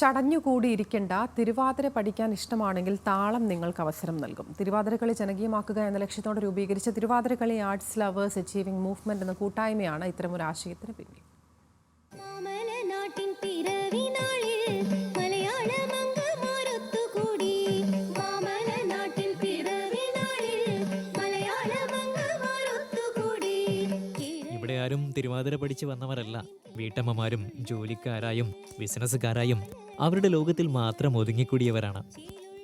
ചടഞ്ഞുകൂടിയിരിക്കേണ്ട തിരുവാതിര പഠിക്കാൻ ഇഷ്ടമാണെങ്കിൽ താളം നിങ്ങൾക്ക് അവസരം നൽകും. തിരുവാതിരക്കളി ജനകീയമാക്കുക എന്ന ലക്ഷ്യത്തോടെ രൂപീകരിച്ച Thiruvathirakali arts lovers achieving movement എന്ന കൂട്ടായ്മയാണ് ഇത്തരമൊരു ആശയത്തിന് പിന്നിൽ. ഇവിടെ ആരും തിരുവാതിര പഠിച്ച് വന്നവരല്ല. വീട്ടമ്മമാരും ജോലിക്കാരായും ബിസിനസ്സുകാരായും അവരുടെ ലോകത്തിൽ മാത്രം ഒതുങ്ങിക്കൂടിയവരാണ്.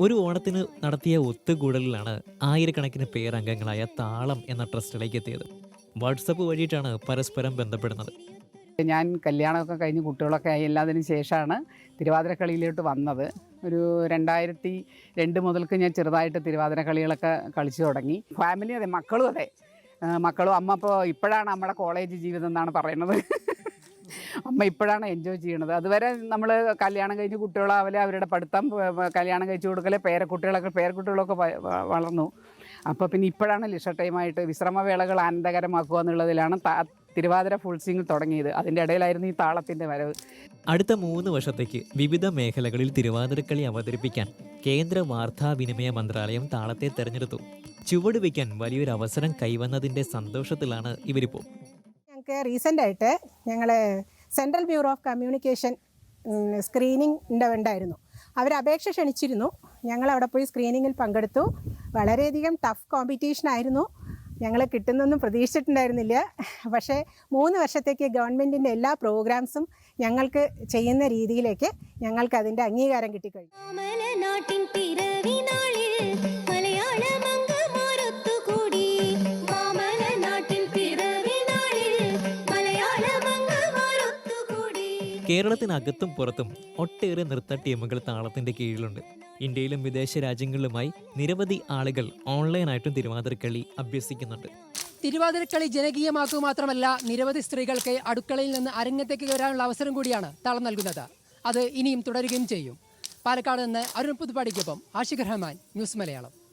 ഒരു ഓണത്തിന് നടത്തിയ ഒത്തുകൂടലിലാണ് ആയിരക്കണക്കിന് പേരംഗങ്ങളായ താളം എന്ന ട്രസ്റ്റിലേക്ക് എത്തിയത്. വാട്സപ്പ് വഴിയിട്ടാണ് പരസ്പരം ബന്ധപ്പെടുന്നത്. ഞാൻ കല്യാണമൊക്കെ കഴിഞ്ഞ് കുട്ടികളൊക്കെ ആയി എല്ലാത്തിനും ശേഷമാണ് തിരുവാതിരക്കളിയിലോട്ട് വന്നത്. ഒരു രണ്ടായിരത്തി രണ്ട് മുതൽക്ക് ഞാൻ ചെറുതായിട്ട് തിരുവാതിര കളികളൊക്കെ കളിച്ചു തുടങ്ങി. ഫാമിലി അതെ മക്കളും അതെ. മക്കളും അമ്മ ഇപ്പോൾ ഇപ്പോഴാണ് നമ്മുടെ കോളേജ് ജീവിതം എന്നാണ് പറയുന്നത്. അമ്മ ഇപ്പോഴാണ് എൻജോയ് ചെയ്യണത്. അതുവരെ നമ്മൾ കല്യാണം കഴിഞ്ഞ് കുട്ടികളാവലെ അവരുടെ പഠിത്തം കല്യാണം കഴിച്ചു കൊടുക്കലെ പേരക്കുട്ടികളൊക്കെ പേരക്കുട്ടികളൊക്കെ വളർന്നു. അപ്പോൾ പിന്നെ ഇപ്പോഴാണ് ലിഷ ടൈമായിട്ട് വിശ്രമവേളകൾ ആനന്ദകരമാക്കുക എന്നുള്ളതിലാണ് തിരുവാതിര ഫുൾ സിംഗ് തുടങ്ങിയത്. അതിന്റെ ഇടയിലായിരുന്നു ഈ താളത്തിന്റെ വരവ്. അടുത്ത മൂന്ന് വർഷത്തേക്ക് വിവിധ മേഖലകളിൽ തിരുവാതിരക്കളി അവതരിപ്പിക്കാൻ കേന്ദ്ര വാർത്താവിനിമയ മന്ത്രാലയം താളത്തെ തെരഞ്ഞെടുത്തു. ചുവട് വയ്ക്കാൻ വലിയൊരു അവസരം കൈവന്നതിന്റെ സന്തോഷത്തിലാണ് ഇവരിപ്പോൾ. ഞങ്ങൾക്ക് റീസെന്റായിട്ട് ഞങ്ങൾ central bureau of communication screening ഉണ്ടായിരുന്നു. അവർ അപേക്ഷ ക്ഷണിച്ചിരുന്നു. ഞങ്ങൾ അവിടെ പോയി സ്ക്രീനിങ്ങിൽ പങ്കെടുത്തു. വളരെയധികം ടഫ് കോമ്പറ്റീഷൻ ആയിരുന്നു ഞങ്ങൾ കിട്ടുന്നൊന്നും പ്രതീക്ഷിച്ചിട്ടുണ്ടായിരുന്നില്ല. പക്ഷേ മൂന്ന് വർഷത്തേക്ക് ഗവൺമെന്റിന്റെ എല്ലാ പ്രോഗ്രാംസും ഞങ്ങൾക്ക് ചെയ്യുന്ന രീതിയിലേക്ക് ഞങ്ങൾക്ക് അതിന്റെ അംഗീകാരം കിട്ടിക്കഴിഞ്ഞു. കേരളത്തിനകത്തും പുറത്തും ഒട്ടേറെ നൃത്ത ടീമുകൾ താളത്തിന്റെ കീഴിലുണ്ട്. ഇന്ത്യയിലും വിദേശ രാജ്യങ്ങളിലുമായി നിരവധി ആളുകൾ ഓൺലൈനായിട്ടും തിരുവാതിരക്കളി അഭ്യസിക്കുന്നുണ്ട്. തിരുവാതിരക്കളി ജനകീയമാക്കുക മാത്രമല്ല നിരവധി സ്ത്രീകൾക്ക് അടുക്കളയിൽ നിന്ന് അരങ്ങത്തേക്ക് വരാനുള്ള അവസരം കൂടിയാണ് താളം നൽകുന്നത്. അത് ഇനിയും തുടരുകയും ചെയ്യും. പാലക്കാട് നിന്ന് അരുൺ പുതുപ്പാടിക്കൊപ്പം ആഷിഖ് റഹ്മാൻ ന്യൂസ് മലയാളം.